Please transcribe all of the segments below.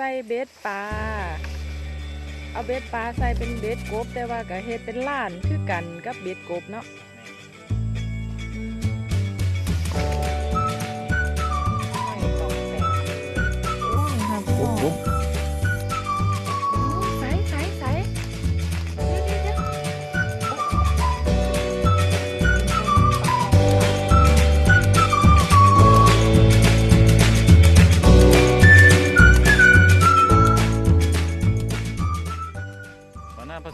ส่เบ็ดปลา เอาเบ็ดปลาใส่เป็นเบ็ดกบ แต่ว่าก็เฮ็ดเป็นล้านคือกันกับเบ็ดกบเนาะ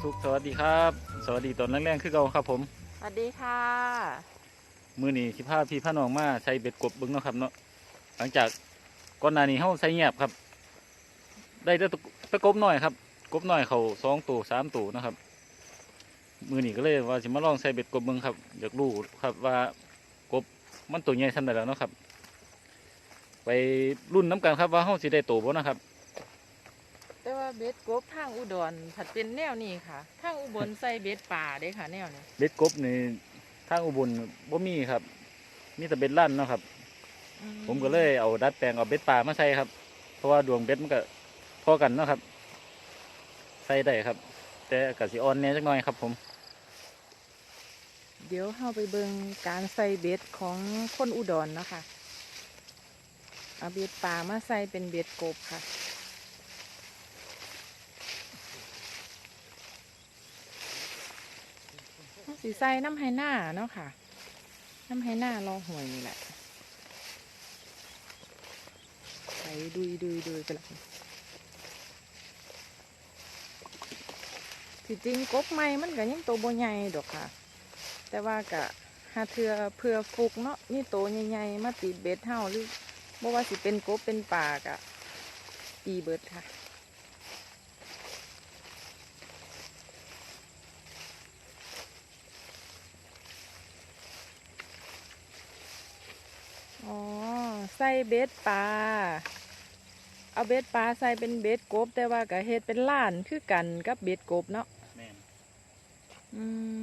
หัวหน้าพระสุขสวัสดีครับ สวัสดีตอนแรกๆคือเก่าครับ ผม สวัสดีค่ะ มือนี้สิพาพี่พาน้องมาใส่เบ็ดกบเบิ้งเนาะครับเนาะหลังจากก่อนหน้านี้เฮาใส่เงียบครับ ได้แต่ตะตะกบหน่อยครับ กบหน่อยเขาสองตัวสามตัวนะครับ มือนี้ก็เลยว่าสิมาลองใส่เบ็ดกบเบิ้งครับอยากรู้ครับว่ากบมันตัวใหญ่สันใดแล้วเนาะครับ ไปรุ่นน้ำกันครับว่าเฮาสิได้โตบ่นะครับแต่ ว่าเบ็ดกบทางอุดรผัดเป็นแนวนี้ค่ะทางอุบลใส่เบ็ดป่าเด้ค่ะแนวนี้เบ็ดกบในทางอุบลบ่มีครับ มีแต่เบ็ดลั่นเนาะครับ อืผมก็เลยเอาดัดแปลงเอาเบ็ดปลามาใส่ครับ เพราะว่าดวงเบ็ดมันก็พอกันเนาะครับ ใส่ได้ครับ แต่กสิอ่อนแหน่จักหน่อยครับ ผม เดี๋ยวเข้าไปเบิงการใส่เบ็ดของคนอุดรเนาะคะเอาเบ็ดป่ามาใส่เป็นเบ็ดกบค่ะ สีใส่น้ำไฮหน้าเนาะค่ะ น้ำไฮหน้ารอหวยนี่แหละใส่ดุยดุยดุยไปละที่จริงกบไม่มันก็ยังโตวบ่ใหญ่ดอกค่ะ แต่ว่ากะหาเทือเพื่อฟุกเนาะมีโตใหญ่ๆมาติดเบ็ดเฮาหรือบ่ว่าสิเป็นกบเป็นปากะตีเบิดค่ะ อ๋อใส่เบ็ดปลา เอาเบ็ดปลาใส่เป็นเบ็ดกบ แต่ว่าก็เฮ็ดเป็นล้านคือกันกับเบ็ดกบเนาะแม่นอืม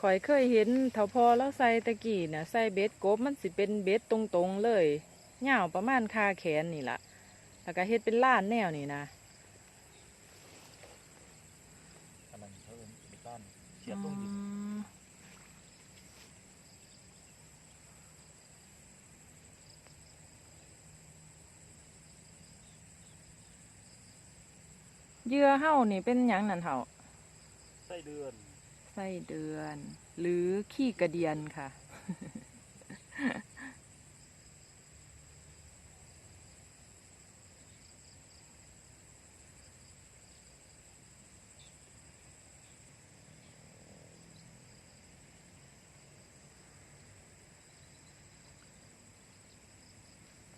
ข่อยเคยเห็นเถาพอแล้วใส่ตะกี้น่ะใส่เบ็ดกบมันสิเป็นเบ็ดตรงๆเลยยาวประมาณคาแขนนี่ล่ะ แล้วก็เฮ็ดเป็นล้านแนวนี่นะอันนั้นเขาเอิ้นเบ็ดลั่นเสียบลงดิน เหยื่อเฮานี่เป็นหยังนั่นเฮาใส่เดือนไส้เดือน หรือขี้กระเดียนค่ะ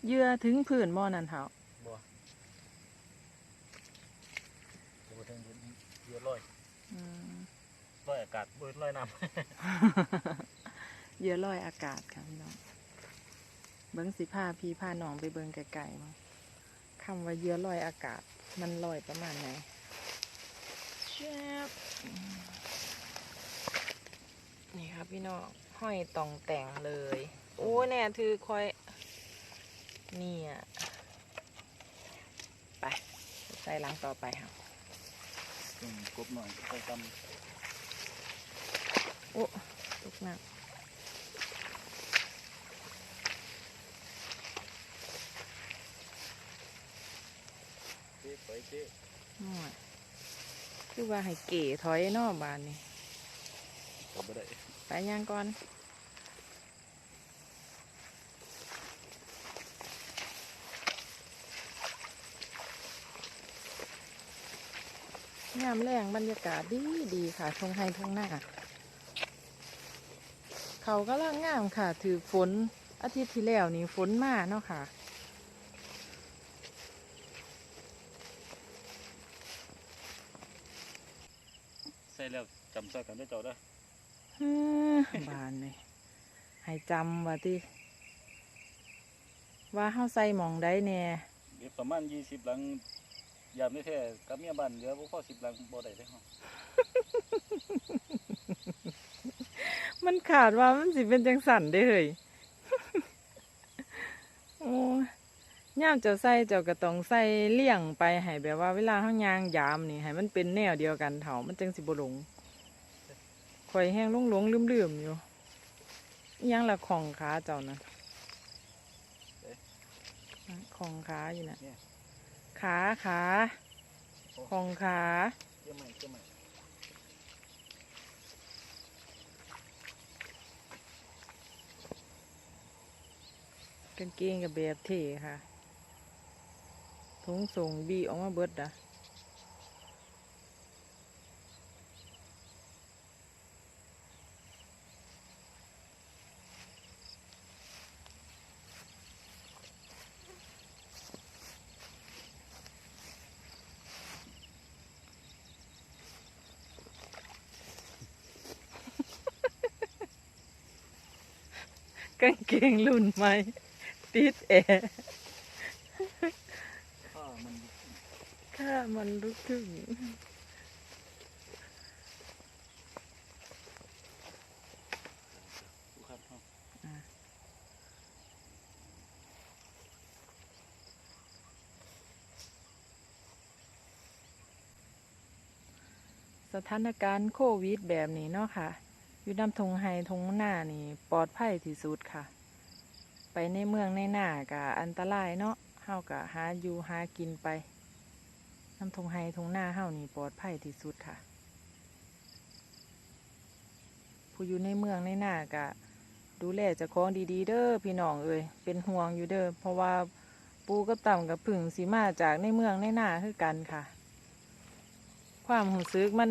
เหยื่อถึงผืนหม้อนั่นเฮา บ่เดี๋ยวบ่ถึงเดือนลอย อืม ลอยอากาศบ่ลอยน้ำเหยื่อลอยอากาศค่ะพี่น้อง เบิ้งสิผ้าพี่ผ้าน้องไปเบิ้งไกลๆมั้งคำว่าเหยื่อลอยอากาศ มันลอยประมาณไหนแชบนี่ครับพี่น้องห้อยตองแต่งเลย โอ้ยแน่ถือคอยเนี่ยไป ใส่หลังต่อไปค่ะอืม กบหน่อยใส่ตโอ้ตกหนักำเจ๊ไปเจ๊หน่อยคือว่าให้เก๋ถอยเนอกบานนี่ก็บ่ได้ไปย่างก่อนามแรงบรรยากาศดีดีค่ะทงไฮทงหน้า เขาก็ล่างงามค่ะ ถือฝนอาทิตย์ที่แล้วนี่ฝนมาเนาะค่ะ ใส่แล้วจำใส่กันได้อเจ้าเด้อฮือบานนี่ให้จำว่าที่ว่าเฮาใส่หมองได้แน่เดี๋ยวประมาณ20หลัง ยามนี้แท้กับเมียบ้านเหลือบ่พอ10หลังบ่ได้เด้อเฮามันขาดว่ามันสิเป็นจังสันได้อเฮ้ยโอ้ยย่ามเจ้าใส่เจ้าก็ต้องใส่เลี่ยงไปให้แบบว่าเวลาเฮายางยามนี่ให้มันเป็นแนวเดียวกันเถามันจังสิบ่หลงข่อยแห้งหลงๆลืมๆอยู่อิหยังละของขาเจ้านะของขาอยู่น่ะเนี่ย ขาขาของขาเจ้าใหม่เจ้าใหม่กางเกงกับแบบเท่ค่ะถุงส่งบีออกมาเบิดอะ กางเกงรุ่นใหม่ติดแอร์ข้ามันข้ามันลุกถึงสถานการณ์โควิดแบบนี้เนาะค่ะ อยู่น้ำทงไฮทงหน้านี่ปลอดภัยที่สุดค่ะ ไปในเมืองในหน้ากะอันตรายเนาะเฮากะหาอยู่หากินไปน้ำทงไฮทงหน้าเฮานี่ปลอดภัยที่สุดค่ะ ผู้อยู่ในเมืองในหน้ากะดูแลเจ้าของดีๆ เด้อพี่น้องเอ้ยเป็นห่วงอยู่เด้อเพราะว่าปูกับต่ำกับผึ่งสีมาจากในเมืองในหน้าคือกันค่ะ ความหูซึกมัน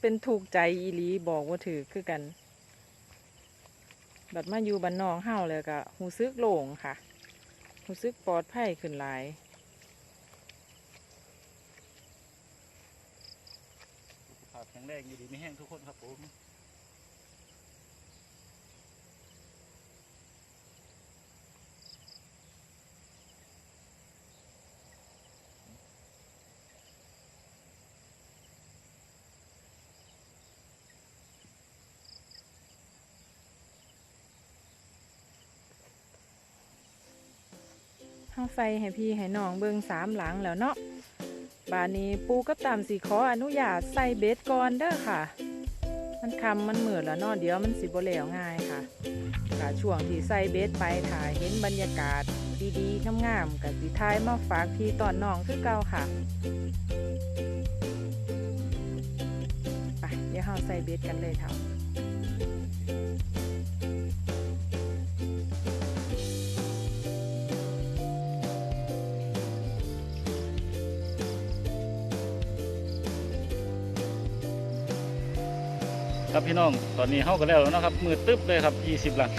เป็นถูกใจอีหลีบอกว่าถือคือกัน บัดมาอยู่บ้านนองเฮาเลยก็หูซึกโล่งค่ะหูซึกปลอดภัยขึ้นหลายสุขภาพแข็งแรงอยู่ดีไม่แห้งทุกคนครับผม เฮาใส่ให้พี่ให้น้องเบิงสามหลังแล้วเนาะบานนี้ปูกับตามสีขออนุญาตใส่เบ็ดก่อนเด้อค่ะ มันคำมันเหมือแล้วเนาะเดี๋ยวมันสิบ่แล้วง่ายค่ะค่ะช่วงที่ใส่เบ็ดไปถ่ายเห็นบรรยากาศดีๆงามๆกับสีท้ายมาฝากพี่ตอนน้องคือเก่าค่ะไปเดี๋ยวเราใส่เบ็ดกันเลยเถอะ ครับพี่น้องตอนนี้เข้ากันแล้วเนาะครับ มือตึ๊บเลยครับยี่สิบหลัง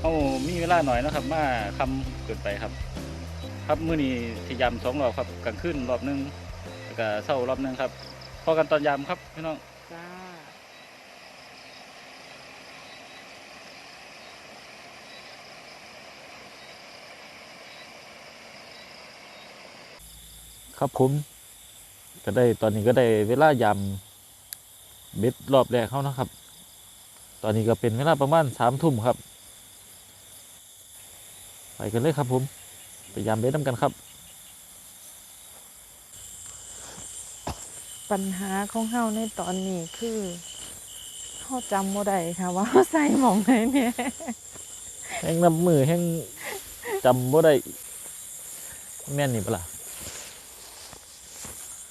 เขามีเวลาหน่อยเนาะครับ มาคำเกินไปครับ ครับมื้อนี้ที่ยำสองรอบครับกลางคืนรอบหนึงแล้วก็เช้ารอบหนึงครับพอกันตอนยำครับพี่น้องจ้าครับผมก็ได้ตอนนี้ก็ได้เวลายำ เบ็ดรอบแรกเขานะครับ ตอนนี้ก็เป็นเวลาประมาณสามทุ่มครับ ไปกันเลยครับผมไปยำเบ็ดน้ำกันครับ ปัญหาของเฮาในตอนนี้คือเฮาจำบ่ได้ค่ะว่าเฮาใส่หมองไหนเนี่ยแห้งน้ำมือแห้งจำบ่ได้แม่นนี่ปะล่ะ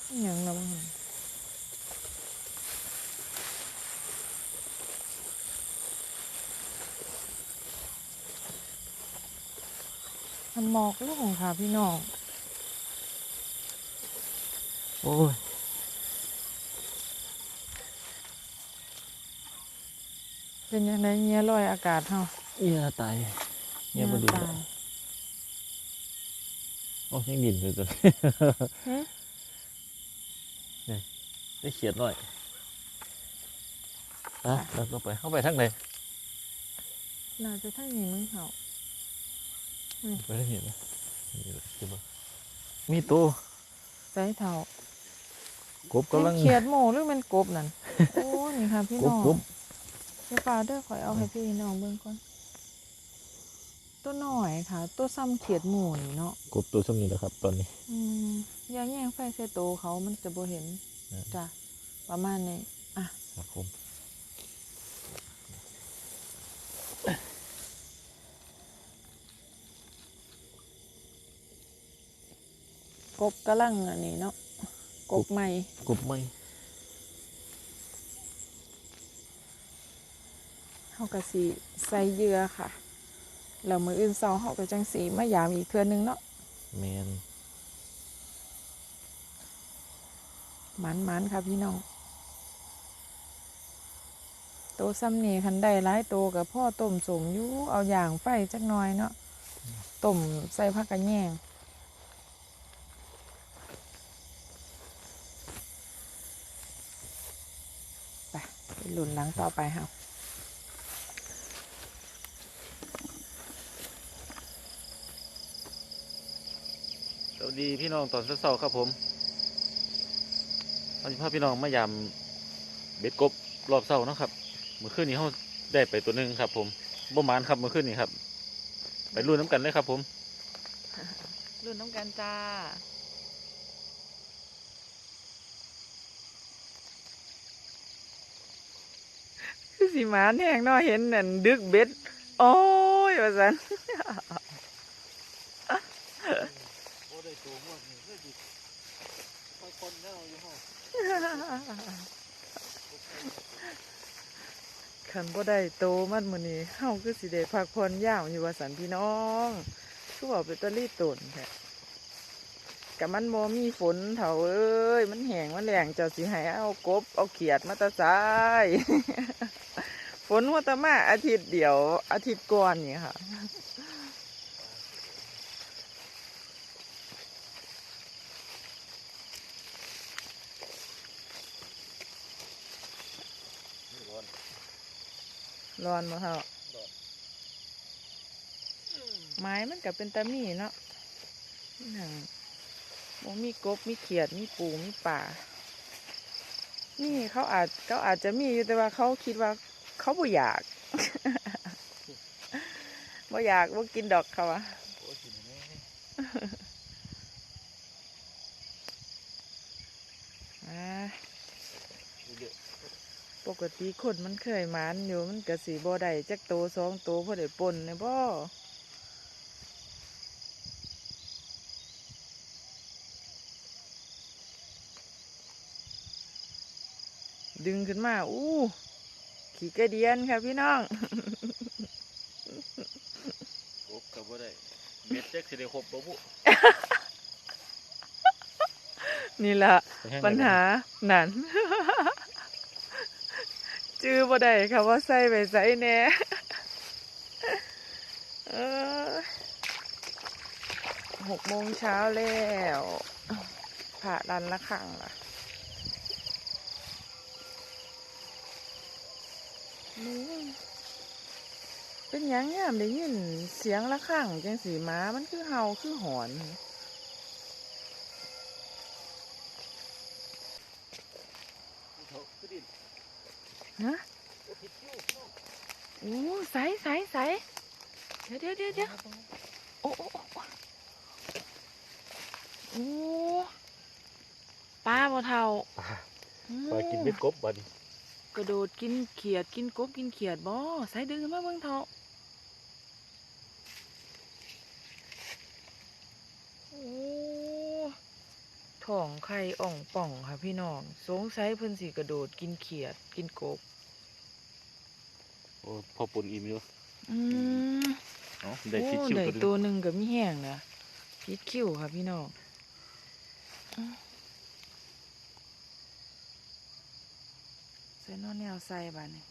อหย่างละมั้ง มันหมอกลงค่ะพี่น้อง โอ้ยเป็นยังไงเงี้ยลอยอากาศเฮาเอียตายเนี่ยบ่ดีตายโอ้ยังดินอยู่ตัวหึได้เขียนหน่อยอะเราก็ไปเข้าไปทางไหนน่าจะท่านนี้มึงเขา ไปทางนี้นะนี่แหละคือบ่มีตัวใส่เท่ากบกำลังเขียดโมหรือมันกบนั่นโอ้นี่ค่ะพี่กน้บองกบเดี๋ยวเปล่าเด้อขอยเอาให้พี่น้องเบิ่งก่อนตัวน้อยค่ะ ตัวซ้ำเขียดหมูนี่เนาะกบตัวช่วงนี้แหละครับ ตอนนี้ อืมอยาแย่งไฟใส่โตวเขามันจะบ่เห็นนะจ้ะประมาณนี้อะครับผม กบกระลังอันนี้เนาะกบใหม่กบไหมเฮาก็สิใส่เหยื่อค่ะแล้วมื้ออื่นเช้าเฮาก็จังสีมายามอีกเทื่อนึงเนาะแมนหมันๆค่ะพี่น้องโตซ้ำนี่คันได้หลายโตกับพ่อต้มสมอยู่เอาอย่างไฟจักหน่อยเนาะต้มใส่ผักกระแยงไปไป หลุนหลังต่อไปค่ะสวัสดีพี่น้องตอนเช้าๆครับผมวันนี้พาพี่น้องมายามเบ็ดกบรอบเช้าเนาะครับ เมื่อคืนนี้เขาได้ไปตัวหนึ่งครับ ผมบ่หมานครับเมื่อคืนนี้ครับ ไปรุ่นน้ำกันเลยครับ ผมรุ่นน้ำกันจ้า สีหมานแห้งเนาะเห็นนั่นดึกเบ็ด โอ้ยว่าสันโอ้ได้ตัวมากนี่เลยดิคนแล้วอยู่ห้องขันบ่ได้โตมันมื้อนี้เฮาคือสิได้พักผ่อนยาวอยู่ว่าสันพี่น้องคือว่าเป็นตะลี่ตนแท้ กะมันบ่มีฝนเถาเอ้ย มันแห้งมันแล้งเจ้าสิให้เอากบ เอาเขียดมาแตะซายฝนว่าแตะมาอาทิตย์เดียว อาทิตย์ก่อนนี่ค่ะร้อนร้อนบ่เฮาร้อนไม้มันก็เป็นตะมีเนาะนั่งบ่ มีกบมีเขียดมีปูมีป่า นี่เขาอาจเขาอาจจะมีอยู่แต่ว่าเขาคิดว่าเขาบ่อยากบ่อยากบ่กินดอกเขาอะโอ้ยสิแม่อ่าเยอะปกติคนมันเคยหมานอยู่มันก็สิบ่ได้จักโตสองโตพอได้ปนเนี่ยบ่ ดึงขึ้นมา อู้ขี่กระเดียนค่ะพี่น้องกบกับบ่ได้เม็ดแจ็คสิได้ครบบ่บุนี่ละปัญหานั่นจื้อบ่ได้ค่ะว่าใส่ไปใส่แหน่เออหกโมงเช้าแล้วผ่ารันละครั้งล่ะ เป็นยังเนี่ยได้ยินเสียงละครังจังสีม้ามันคือเห่าคือหอน ฮะโอ้ใสใสใสเดี๋ยวเดี๋ยวเดี๋ยวเดี๋ยวโอ้โอ้โอ้โอ้ปลาบ่เท่าปลากินเม็ดกบบัดนี้ กระโดดกินเขียดกินกบกินเขียดบ่ใส่ดึงขึ้นมาเบิ่งเท่าโอ้ท้องไข่อ่องป่องค่ะพี่น้อง สงสัยเพิ่นสิกระโดดกินเขียดกินกบ โอ้พอปนอิ่มอยู่อืมเนาะได้โอ้คิดคิวได้ตัวหนึงตัวหนึ่งกับมีแห้งนะพิษคิ้วค่ะพี่น้องอื้อใส่นอนแนวใส่บานนี่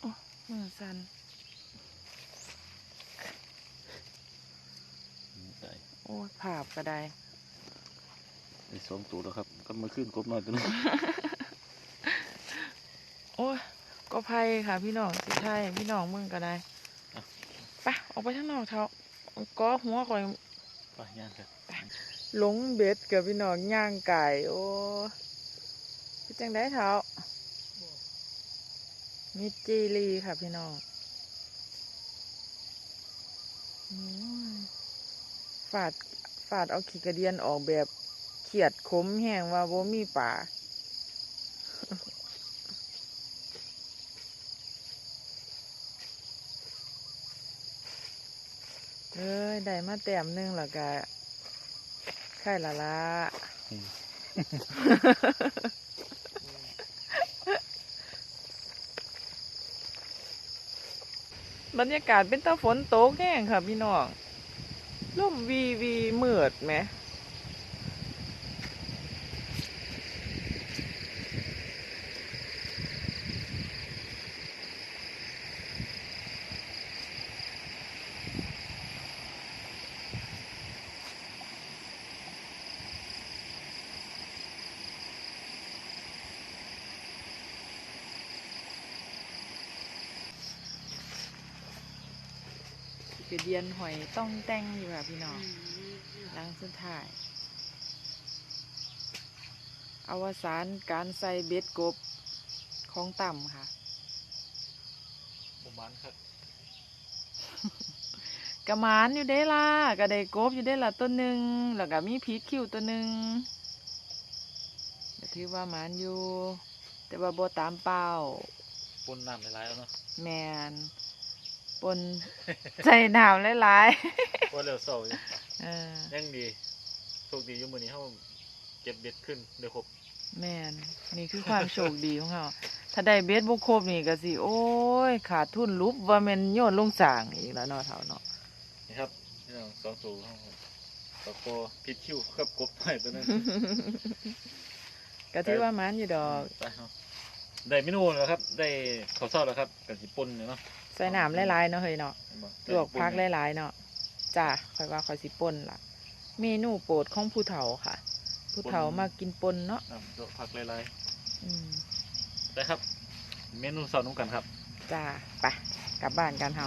โอ้มือสั่นได้โอ้ยภาพก็ได้ได้สองตัวแล้วครับ ก็มาขึ้นกบน้อยตัวหนึงโอ้ยก็ไพ่ค่ะ พี่น้องสิไทยพี่น้องมึงก็ได้ไปออกไปข้างนอกเถอะก็หัวก่อนไปย่างครับ หลงเบ็ดกับพี่น้องย่างไก่ โอ้พี่จังได้เท้ามิจีรีค่ะพี่น้องฝาดฝาดเอาขีกระเดียนออกแบบเขียดขมแห้งว่าบ่มีป่าเอ้ย ได้มาแต้มนึงแล้วก็ ใช่ละละบรรยากาศเป็นตาฝนตกแห้งค่ะพี่น้องร่มวีวีเมือดไหม เดียนหอยต้องแต่งอยู่ค่ะพี่น้องหลังสุดท้าย อวสานการใส่เบ็ดกบของต่ำค่ะประมาณครับกระหมานอยู่ได้ล่ะกระไดกบอยู่ได้ล่ะตัวหนึ่งแล้วก็มีพีชคิวตัวหนึ่งก็ถือว่าหมานอยู่ แต่ว่าโบตามเป้าปนน้ำหลายๆเอาเนาะแมน ปนใส่น้ำหลายว่าเร็วเศร้าอยู่ๆเออยังดีโชคดีอยู่มื้อนี้เฮาเก็บเบ็ดขึ้นได้ครบแมนนี่คือความโชคดีของเขาถ้าได้เบ็ดบุคครบนี่ก็สิโอ้ย ขาดทุนลุบว่าแมันโยนลงสางอีกแล้วเนาะเท่าเนาะนี่ครับพี่น้องสองตัวเฮาตะโกพิษคิวกับกบหน่อยตัวนึงก็ถือว่ามันอยู่ดอก ไปเฮาได้เมนูแล้วครับ ได้ข้าวซอยแล้วครับกับสิป่นเนี่ยเนาะ ใส่น้ำหลายๆเนาะเฮ้ยเนาะเห็นบ่ลวกพักหลายๆเนาะจ้าคอยว่าคอยสิป่นล่ะ เมนูโปรดของผู้เฒ่าค่ะ ผู้เฒ่ามากินปนเนาะน้ำลวกพักหลายอืมๆได้ครับ เมนูสอนนุ่มกันครับ จ้าไปกลับบ้านกันเฮา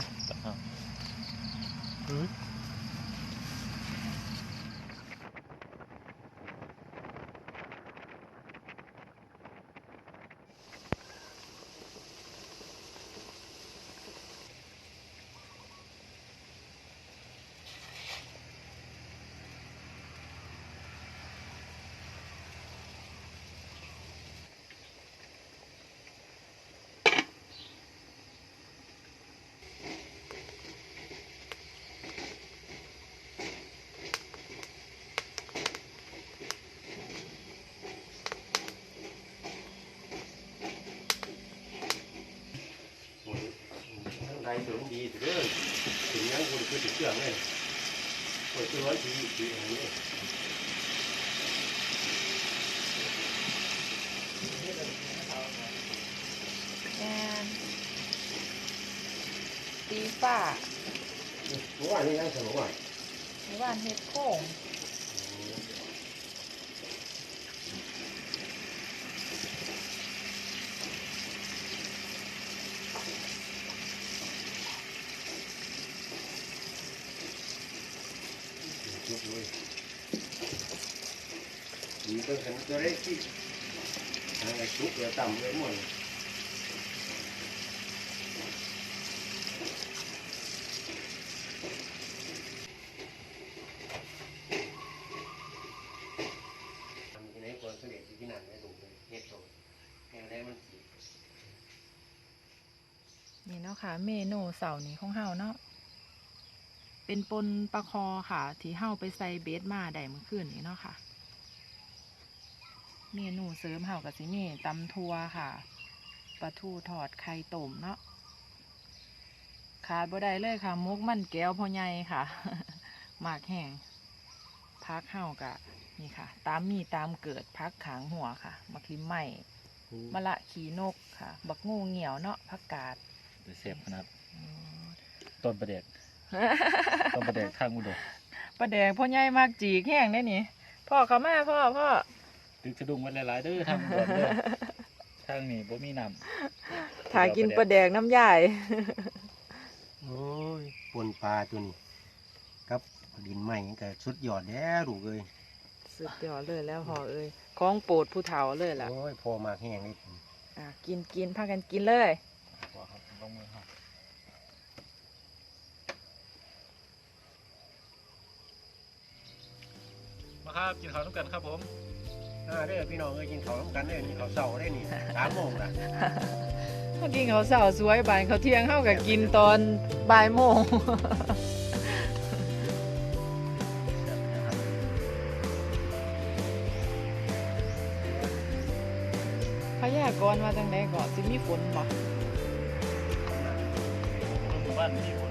าทั้งใดถึงดีถึงเรื่องถึงยังคุณคือถึงเครื่องเลยเปิดตัวไว้ทีทีอย่างนี้แอนตีฝ้าเมื่อวานนี้ยังสนุกอะหรือว่าเฮ็ดโค้ง ด้วยดีต้องเห็นตัวเล็กที่ทางไอ้ชุบเดี๋ยต่ำเลยหมดทำที่ไหนคนเสด็จที่นันไม่ถูกเลยเฮ็ดโตแค่ได้มันสีนี่เนาะค่ะ เมนูเสาร์นี้ของเฮาเนาะ เป็นปนปลาคอค่ะ ที่เฮาไปใส่เบสมาได้เมื่อคืนนี้เนาะค่ะ เมนูเสริมเฮากับสิมีตำทัวค่ะปลาทูทอดไข่ต้มเนาะขาดบ่ได้เลยค่ะมุกมันแก้วพ่อใหญ่ค่ะหมากแห้งพักเฮากะนี่ค่ะ ตามมีตามเกิดพักขางหัวค่ะมักลิมไหมมะละขีนกค่ะ บักงูเหงียวเนาะผักกาดเดี๋ยวเสียบขนาดต้นประเด็ก ต้นประเด็กทางอุดมประแดงพ่อใหญ่มากจีกแห้งได้นี่พ่อเขามาพ่อพ่อตึกสะดุ้งไว้หลายๆเด้อทางอุดมเด้อทางนี้บ่มีน้ำถ่ายกินประแดงน้ำยายโอ้ยปนปลาตัวนี้ครับดินใหม่ก็สุดยอดแล้วลูกเอ้ยสุดยอดเลยแล้วพ่อเอ้ยของโปรดผู้เฒ่าเลยล่ะโอ้ยพอมากแห้งเลยอะกินกินพากันกินเลยคกว่าครับลงมือครับมาครับ กินข้าวน้ำกันครับผมอ่าเด้อพี่น้องเอ้ยกินข้าวน้ำกันเด้อนี่ข้าวเช้าได้นี่สามโมงละเมื่อกี้เขาวเสาสวยบานเขาวเที่ยงเข้ากับกินตอนบ่ายโมง พยากรณ์มาจังไดก่อนสิมีฝนบ่หมู่บ้านไม่มีฝนมัน